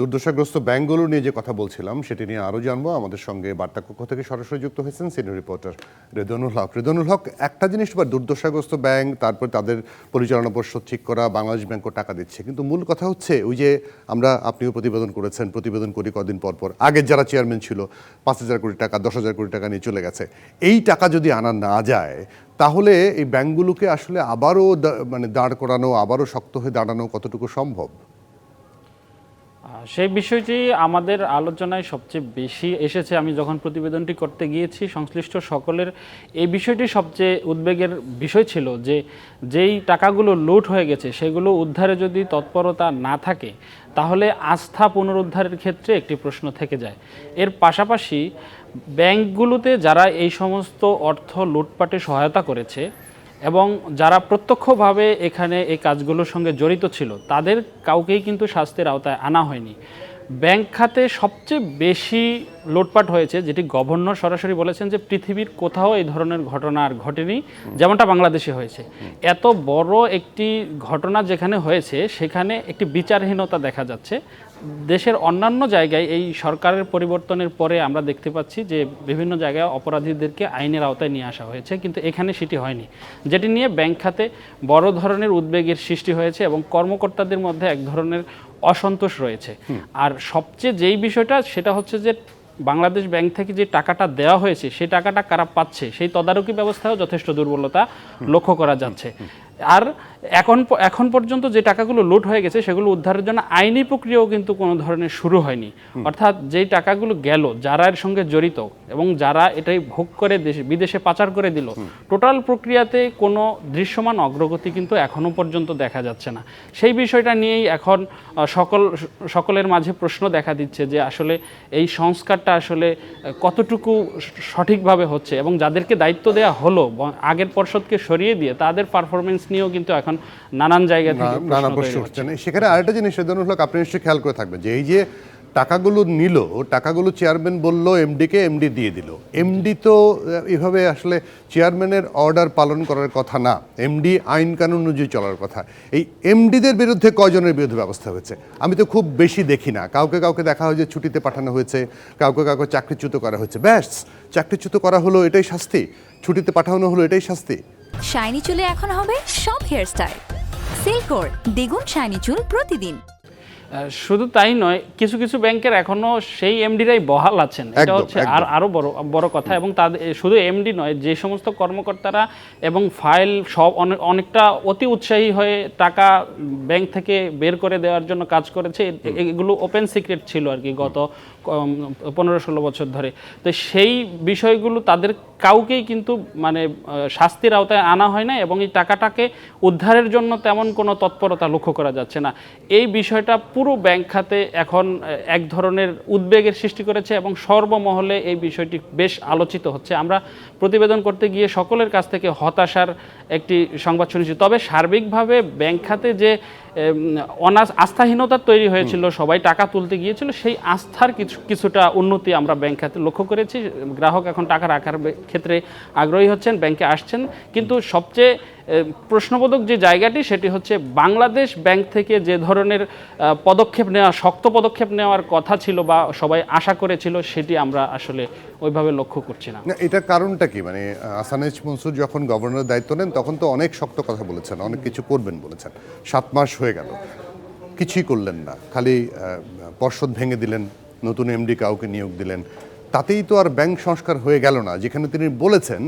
দুর্দশাগ্রস্ত ব্যাংকগুলো নিয়ে যে কথা বলছিলাম, সেটি নিয়ে আরও জানব। আমাদের সঙ্গে বার্তা কক্ষ থেকে সরাসরি যুক্ত হয়েছেন সিনিয়র রিপোর্টার রেদনুল হক। রেদনুল হক, একটা জিনিস বা দুর্দশাগ্রস্ত ব্যাংক, তারপর তাদের পরিচালনা পর্ষদ ঠিক করা, বাংলাদেশ ব্যাংকও টাকা দিচ্ছে। কিন্তু মূল কথা হচ্ছে, ওই যে আমরা আপনিও প্রতিবেদন করেছেন, প্রতিবেদন করি কদিন পর পর। আগের যারা চেয়ারম্যান ছিল, পাঁচ হাজার কোটি টাকা, দশ হাজার কোটি টাকা নিয়ে চলে গেছে। এই টাকা যদি আনা না যায়, তাহলে এই ব্যাংকগুলোকে আসলে আবারও মানে দাঁড় করানো, আবারও শক্ত হয়ে দাঁড়ানো কতটুকু সম্ভব? সেই বিষয়টি আমাদের আলোচনায় সবচেয়ে বেশি এসেছে। আমি যখন প্রতিবেদনটি করতে গিয়েছি, সংশ্লিষ্ট সকলের, এই বিষয়টি সবচেয়ে উদ্বেগের বিষয় ছিল যে, যেই টাকাগুলো লুট হয়ে গেছে, সেগুলো উদ্ধারে যদি তৎপরতা না থাকে, তাহলে আস্থা পুনরুদ্ধারের ক্ষেত্রে একটি প্রশ্ন থেকে যায়। এর পাশাপাশি, ব্যাংকগুলোতে যারা এই সমস্ত অর্থ লুটপাটে সহায়তা করেছে এবং যারা প্রত্যক্ষভাবে এখানে এই কাজগুলোর সঙ্গে জড়িত ছিল, তাদের কাউকেই কিন্তু শাস্তির আওতায় আনা হয়নি। ব্যাংক খাতে সবচেয়ে বেশি লুটপাট হয়েছে, যেটি গভর্নর সরাসরি বলেছেন যে পৃথিবীর কোথাও এই ধরনের ঘটনা আর ঘটেনি, যেমনটা বাংলাদেশে হয়েছে। এত বড় একটি ঘটনা যেখানে হয়েছে, সেখানে একটি বিচারহীনতা দেখা যাচ্ছে। দেশের অন্যান্য জায়গায় এই সরকারের পরিবর্তনের পরে আমরা দেখতে পাচ্ছি যে বিভিন্ন জায়গায় অপরাধীদেরকে আইনের আওতায় নিয়ে আসা হয়েছে কিন্তু এখানে সেটি হয়নি। যেটি নিয়ে ব্যাংক খাতে বড় ধরনের উদ্বেগের সৃষ্টি হয়েছে এবং কর্মকর্তাদের মধ্যে এক ধরনের অসন্তোষ রয়েছে। আর সবচেয়ে যেই বিষয়টা সেটা হচ্ছে যে বাংলাদেশ ব্যাংক থেকে যে টাকাটা দেওয়া হয়েছে সেই টাকাটা কারা পাচ্ছে সেই তদারকি ব্যবস্থাও যথেষ্ট দুর্বলতা লক্ষ্য করা যাচ্ছে। আর এখন এখন পর্যন্ত যে টাকাগুলো লুট হয়ে গেছে সেগুলো উদ্ধারের জন্য আইনি প্রক্রিয়াও কিন্তু কোনো ধরনের শুরু হয়নি। অর্থাৎ যেই টাকাগুলো গেল যারা এর সঙ্গে জড়িত এবং যারা এটাই ভোগ করে দেশে বিদেশে পাচার করে দিল টোটাল প্রক্রিয়াতে কোনো দৃশ্যমান অগ্রগতি কিন্তু এখনও পর্যন্ত দেখা যাচ্ছে না। সেই বিষয়টা নিয়েই এখন সকল সকলের মাঝে প্রশ্ন দেখা দিচ্ছে যে আসলে এই সংস্কারটা আসলে কতটুকু সঠিকভাবে হচ্ছে এবং যাদেরকে দায়িত্ব দেওয়া হলো আগের পর্ষদকে সরিয়ে দিয়ে তাদের পারফরমেন্স নিয়েও কিন্তু এখন নানান জায়গা থেকে নানা প্রশ্ন উঠছে। সেখানে আরেকটা জিনিস আপনি নিশ্চয়ই খেয়াল করে থাকবেন যে এই যে টাকাগুলো নিল টাকাগুলো চেয়ারম্যান বলল এমডিকে এমডি দিয়ে দিল। এমডি তো এভাবে আসলে চেয়ারম্যানের অর্ডার পালন করার কথা না। এমডি আইন কানুন অনুযায়ী চলার কথা। এই এমডিদের বিরুদ্ধে কয়জনের বিরুদ্ধে ব্যবস্থা হয়েছে? আমি তো খুব বেশি দেখি না। কাউকে কাউকে দেখা হয় যে ছুটিতে পাঠানো হয়েছে কাউকে কাউকে চাকরিচ্যুত করা হয়েছে। ব্যাস চাকরিচ্যুত করা হলো এটাই শাস্তি। ছুটিতে পাঠানো হলো এটাই শাস্তি। শাইনি চুলে এখন হবে সব হেয়ারস্টাইল সিল্কোর দ্বিগুণ শাইনি চুল প্রতিদিন। শুধু তাই নয় কিছু কিছু ব্যাংকের এখনও সেই এমডিরাই বহাল আছেন। এটা হচ্ছে আর আরও বড় বড় কথা এবং তাদের শুধু এমডি নয় যে সমস্ত কর্মকর্তারা এবং ফাইল সব অনেক- অনেকটা অতি উৎসাহী হয়ে টাকা ব্যাংক থেকে বের করে দেওয়ার জন্য কাজ করেছে এগুলো ওপেন সিক্রেট ছিল আর কি গত পনেরো ষোলো বছর ধরে। তো সেই বিষয়গুলো তাদের কাউকেই কিন্তু মানে শাস্তির আওতায় আনা হয় না এবং এই টাকাটাকে উদ্ধারের জন্য তেমন কোনো তৎপরতা লক্ষ্য করা যাচ্ছে না। এই বিষয়টা পুরো ব্যাংক খাতে এখন এক ধরনের উদ্বেগের সৃষ্টি করেছে এবং সর্বমহলে এই বিষয়টি বেশ আলোচিত হচ্ছে। আমরা প্রতিবেদন করতে গিয়ে সকলের কাছ থেকে হতাশার একটি সংবাদ শুনেছি। তবে সার্বিকভাবে ব্যাংক খাতে যে অনাস আস্থাহীনতা তৈরি হয়েছিল সবাই টাকা তুলতে গিয়েছিল সেই আস্থার কিছু কিছুটা উন্নতি আমরা ব্যাংক খাতে লক্ষ্য করেছি। গ্রাহক এখন টাকা রাখার ক্ষেত্রে আগ্রহী হচ্ছেন, ব্যাংকে আসছেন। কিন্তু সবচেয়ে প্রশ্নবোধক যে জায়গাটি, সেটি হচ্ছে বাংলাদেশ ব্যাংক থেকে যে ধরনের পদক্ষেপ নেওয়া শক্ত পদক্ষেপ নেওয়ার কথা ছিল বা সবাই আশা করেছিল, সেটি আমরা আসলে ওইভাবে লক্ষ্য করছি না। এটার কারণটা কি? মানে আসানেজ মনসুর যখন গভর্নর দায়িত্ব নেন, তখন তো অনেক শক্ত কথা বলেছেন, অনেক কিছু করবেন বলেছেন। সাত মাস হয়ে গেল। কিছুই করলেন না। খালি পর্ষদ ভেঙে দিলেন। নতুন এমডি কাউকে নিয়োগ দিলেন। তাতেই তো আর ব্যাংক সংস্কার হয়ে গেল না, যেখানে তিনি বলেছেন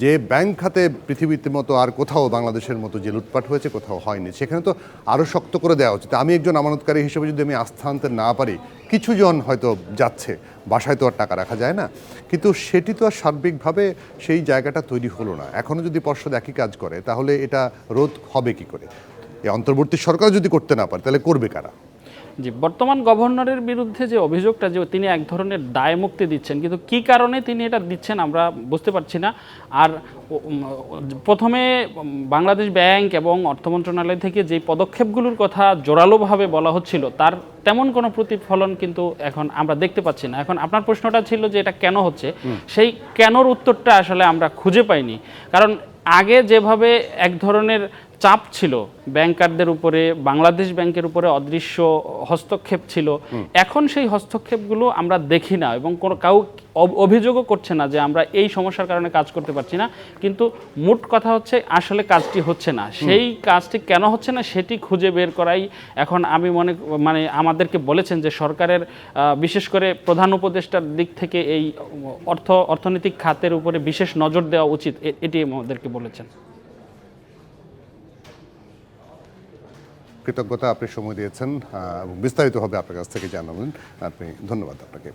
যে ব্যাংক খাতে পৃথিবীতে মতো আর কোথাও বাংলাদেশের মতো যে লুটপাট হয়েছে কোথাও হয়নি। সেখানে তো আরও শক্ত করে দেওয়া উচিত। আমি একজন আমানতকারী হিসেবে যদি আমি আস্থা আনতে না পারি কিছু জন হয়তো যাচ্ছে, বাসায় তো আর টাকা রাখা যায় না। কিন্তু সেটি তো আর সার্বিকভাবে সেই জায়গাটা তৈরি হলো না। এখনও যদি পর্ষদ একই কাজ করে, তাহলে এটা রোধ হবে কি করে? এই অন্তর্বর্তী সরকার যদি করতে না পারে, তাহলে করবে কারা? জি বর্তমান গভর্নরের বিরুদ্ধে যে অভিযোগটা যে তিনি এক ধরনের দায় মুক্তি দিচ্ছেন কিন্তু কি কারণে তিনি এটা দিচ্ছেন আমরা বুঝতে পারছি না। আর প্রথমে বাংলাদেশ ব্যাংক এবং অর্থ মন্ত্রণালয় থেকে যে পদক্ষেপগুলোর কথা জোরালোভাবে বলা হচ্ছিল তার তেমন কোনো প্রতিফলন কিন্তু এখন আমরা দেখতে পাচ্ছি না। এখন আপনার প্রশ্নটা ছিল যে এটা কেন হচ্ছে? সেই কেনর উত্তরটা আসলে আমরা খুঁজে পাইনি। কারণ আগে যেভাবে এক ধরনের চাপ ছিল। ব্যাংকারদের উপরে বাংলাদেশ ব্যাংকের উপরে অদৃশ্য হস্তক্ষেপ ছিল। এখন সেই হস্তক্ষেপগুলো আমরা দেখি না এবং কোনো কাউ অভিযোগও করছে না যে আমরা এই সমস্যার কারণে কাজ করতে পারছি না। কিন্তু মোট কথা হচ্ছে আসলে কাজটি হচ্ছে না। সেই কাজটি কেন হচ্ছে না সেটি খুঁজে বের করাই এখন আমি মনে মানে আমাদেরকে বলেছেন যে সরকারের বিশেষ করে প্রধান উপদেষ্টার দিক থেকে এই অর্থ অর্থনৈতিক খাতের উপরে বিশেষ নজর দেওয়া উচিত। এটি আমাদেরকে বলেছেন। কৃতজ্ঞতা আপনি সময় দিয়েছেন এবং বিস্তারিতভাবে আপনার কাছ থেকে জানাবেন আপনি ধন্যবাদ আপনাকে।